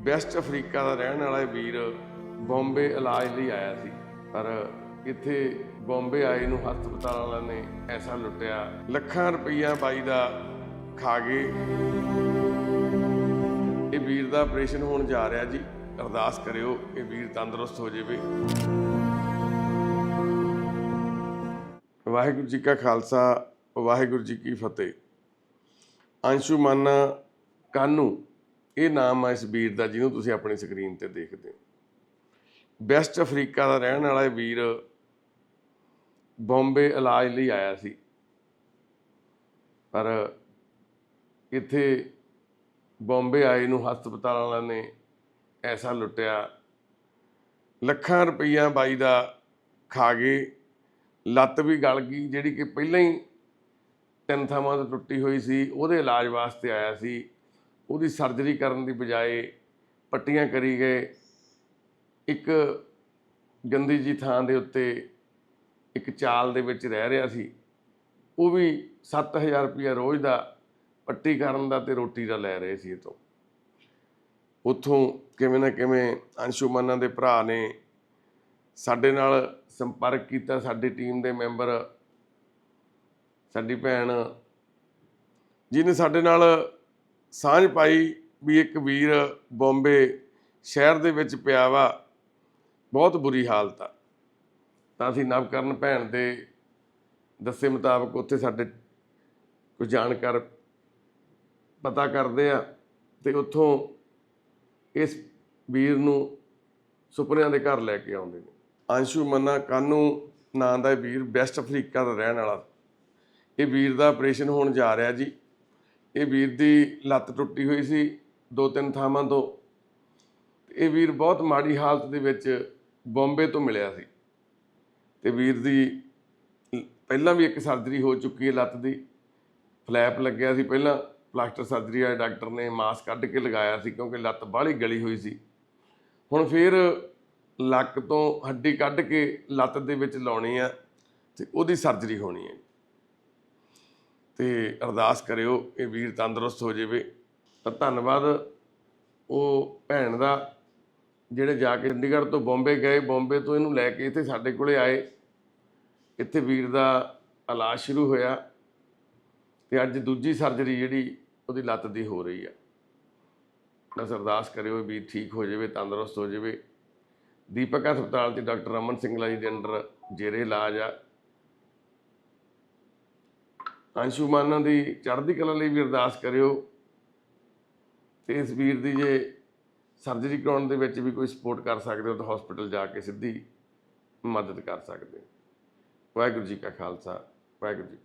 West Africa ਦਾ ਰਹਿਣ ਵਾਲਾ ਵੀਰ ਬੰਬੇ ਇਲਾਜ ਲਈ ਆਇਆ ਸੀ। ਪਰ ਇੱਥੇ ਬੰਬੇ ਆਏ ਨੂੰ ਹਸਪਤਾਲ ਵਾਲਿਆਂ ਨੇ ਐਸਾ ਲੁੱਟਿਆ। ਲੱਖਾਂ ਰੁਪਈਆ ਬਾਈ ਦਾ ਖਾ ਗਏ। ਇਹ ਵੀਰ ਦਾ ਆਪਰੇਸ਼ਨ ਹੋਣ ਜਾ ਰਿਹਾ ਜੀ। ਅਰਦਾਸ ਕਰਿਓ ਇਹ ਵੀਰ ਤੰਦਰੁਸਤ ਹੋ ਜਾਵੇ। ਵਾਹਿਗੁਰੂ ਜੀ ਕਾ ਖਾਲਸਾ, ਵਾਹਿਗੁਰੂ ਜੀ ਕੀ ਫਤਿਹ। ਅੰਸ਼ੁਮਨ ਕਾਨੂ ਇਹ ਨਾਮ ਹੈ ਇਸ ਵੀਰ ਦਾ, ਜਿਹਨੂੰ ਤੁਸੀਂ ਆਪਣੀ ਸਕਰੀਨ ਤੇ ਦੇਖਦੇ ਹੋ। ਵੈਸਟ ਅਫਰੀਕਾ ਦਾ ਰਹਿਣ ਵਾਲਾ ਇਹ ਵੀਰ ਬੰਬੇ ਇਲਾਜ ਲਈ ਆਇਆ ਸੀ। ਪਰ ਇੱਥੇ ਬੰਬੇ ਆਏ ਨੂੰ ਹਸਪਤਾਲ ਵਾਲਿਆਂ ਨੇ ਐਸਾ ਲੁੱਟਿਆ। ਲੱਖਾਂ ਰੁਪਈਆ ਬਾਈ ਦਾ ਖਾ ਗਏ। ਲੱਤ ਵੀ ਗਲ ਗਈ, ਜਿਹੜੀ ਕਿ ਪਹਿਲਾਂ ਹੀ ਤਿੰਨ ਥਾਵਾਂ ਤੋਂ ਟੁੱਟੀ ਹੋਈ ਸੀ, ਉਹਦੇ ਇਲਾਜ ਵਾਸਤੇ ਆਇਆ ਸੀ। ਉਹਦੀ ਸਰਜਰੀ ਕਰਨ ਦੀ ਬਜਾਏ ਪੱਟੀਆਂ ਕਰੀ ਗਏ। ਇੱਕ ਗੰਦੀ ਜੀ ਥਾਂ ਦੇ ਉੱਤੇ ਇੱਕ ਚਾਲ ਦੇ ਵਿੱਚ ਰਹਿ ਰਿਹਾ ਸੀ। ਉਹ ਵੀ 7000 ਰੁਪਇਆ ਰੋਜ਼ ਦਾ ਪੱਟੀ ਕਰਨ ਦਾ ਤੇ ਰੋਟੀ ਦਾ ਲੈ ਰਹੇ ਸੀ ਇਹ ਤੋਂ। ਉੱਥੋਂ ਕਿਵੇਂ ਨਾ ਕਿਵੇਂ ਅੰਸ਼ੁਮਨਾਂ ਦੇ ਭਰਾ ਨੇ ਸਾਡੇ ਨਾਲ ਸੰਪਰਕ ਕੀਤਾ। ਸਾਡੀ ਟੀਮ ਦੇ ਮੈਂਬਰ, ਸਾਡੀ ਭੈਣ, ਜਿਹਨੇ ਸਾਡੇ ਨਾਲ ਸਾਂਝ ਪਾਈ ਵੀ ਇੱਕ ਵੀਰ ਬੰਬੇ ਸ਼ਹਿਰ ਦੇ ਵਿੱਚ ਪਿਆ ਵਾ। ਬਹੁਤ ਬੁਰੀ ਹਾਲਤ ਆ। ਤਾਂ ਅਸੀਂ ਨਵਕਰਨ ਭੈਣ ਦੇ ਦੱਸੇ ਮੁਤਾਬਕ ਉੱਥੇ ਸਾਡੇ ਕੁਝ ਜਾਣਕਾਰ ਪਤਾ ਕਰਦੇ ਆ ਤੇ ਉੱਥੋਂ ਇਸ ਵੀਰ ਨੂੰ ਸੁਪਨਿਆਂ ਦੇ ਘਰ ਲੈ ਕੇ ਆਉਂਦੇ ਨੇ। ਅੰਸ਼ੂ ਮੰਨਾ ਕਾਨੂ ਨਾਂ ਦਾ ਇਹ ਵੀਰ ਵੈਸਟ ਅਫਰੀਕਾ ਦਾ ਰਹਿਣ ਵਾਲਾ। ਇਹ ਵੀਰ ਦਾ ਆਪਰੇਸ਼ਨ ਹੋਣ ਜਾ ਰਿਹਾ ਜੀ। ਇਹ ਵੀਰ ਦੀ ਲੱਤ ਟੁੱਟੀ ਹੋਈ ਸੀ ਦੋ ਤਿੰਨ ਥਾਵਾਂ ਤੋਂ। ਇਹ ਵੀਰ ਬਹੁਤ ਮਾੜੀ ਹਾਲਤ ਦੇ ਵਿੱਚ ਬੰਬੇ ਤੋਂ ਮਿਲਿਆ ਸੀ। ਤੇ ਵੀਰ ਦੀ ਪਹਿਲਾਂ ਵੀ ਇੱਕ ਸਰਜਰੀ ਹੋ ਚੁੱਕੀ ਹੈ ਲੱਤ ਦੀ। ਫਲੈਪ ਲੱਗਿਆ ਸੀ ਪਹਿਲਾਂ। ਪਲਾਸਟਰ ਸਰਜਰੀ ਵਾਲੇ ਡਾਕਟਰ ਨੇ ਮਾਸ ਕੱਢ ਕੇ ਲਗਾਇਆ ਸੀ ਕਿਉਂਕਿ ਲੱਤ ਬਾਹਲੀ ਗਲੀ ਹੋਈ ਸੀ। ਹੁਣ ਫਿਰ ਲੱਕ ਤੋਂ ਹੱਡੀ ਕੱਢ ਕੇ ਲੱਤ ਦੇ ਵਿੱਚ ਲਾਉਣੀ ਆ ਤੇ ਉਹਦੀ ਸਰਜਰੀ ਹੋਣੀ ਹੈ। ਤੇ ਅਰਦਾਸ ਕਰਿਓ ਇਹ ਵੀਰ ਤੰਦਰੁਸਤ ਹੋ ਜਾਵੇ। ਤਾਂ ਧੰਨਵਾਦ। ਉਹ ਭੈਣ ਦਾ, ਜਿਹੜੇ ਜਾ ਕੇ ਚੰਡੀਗੜ੍ਹ ਤੋਂ ਬੰਬੇ ਗਏ, ਬੰਬੇ ਤੋਂ ਇਹਨੂੰ ਲੈ ਕੇ ਇੱਥੇ ਸਾਡੇ ਕੋਲੇ ਆਏ। ਇੱਥੇ ਵੀਰ ਦਾ ਇਲਾਜ ਸ਼ੁਰੂ ਹੋਇਆ ਤੇ ਅੱਜ ਦੂਜੀ ਸਰਜਰੀ ਜਿਹੜੀ ਉਹਦੀ ਲੱਤ ਦੀ ਹੋ ਰਹੀ ਆ। ਬਸ ਅਰਦਾਸ ਕਰਿਓ ਵੀ ਠੀਕ ਹੋ ਜਾਵੇ, ਤੰਦਰੁਸਤ ਹੋ ਜਾਵੇ। ਦੀਪਕ ਹਸਪਤਾਲ 'ਚ ਡਾਕਟਰ ਰਮਨ ਸਿੰਘਲਾ ਜੀ ਦੇ ਅੰਡਰ ਜੇਰੇ ਇਲਾਜ ਆ। ਅੰਸ਼ੂਮਾਨਾਂ ਦੀ ਚੜ੍ਹਦੀ ਕਲਾ ਲਈ ਵੀ ਅਰਦਾਸ ਕਰਿਓ। ਤੇ ਇਸ ਵੀਰ ਦੀ ਜੇ ਸਰਜਰੀ ਕਰਾਉਣ ਦੇ ਵਿੱਚ ਵੀ ਕੋਈ ਸਪੋਰਟ ਕਰ ਸਕਦੇ ਹੋ ਤਾਂ ਹਸਪੀਟਲ ਜਾ ਕੇ ਸਿੱਧੀ ਮਦਦ ਕਰ ਸਕਦੇ ਹੋ। ਵਾਹਿਗੁਰੂ ਜੀ ਕਾ ਖਾਲਸਾ, ਵਾਹਿਗੁਰੂ ਜੀ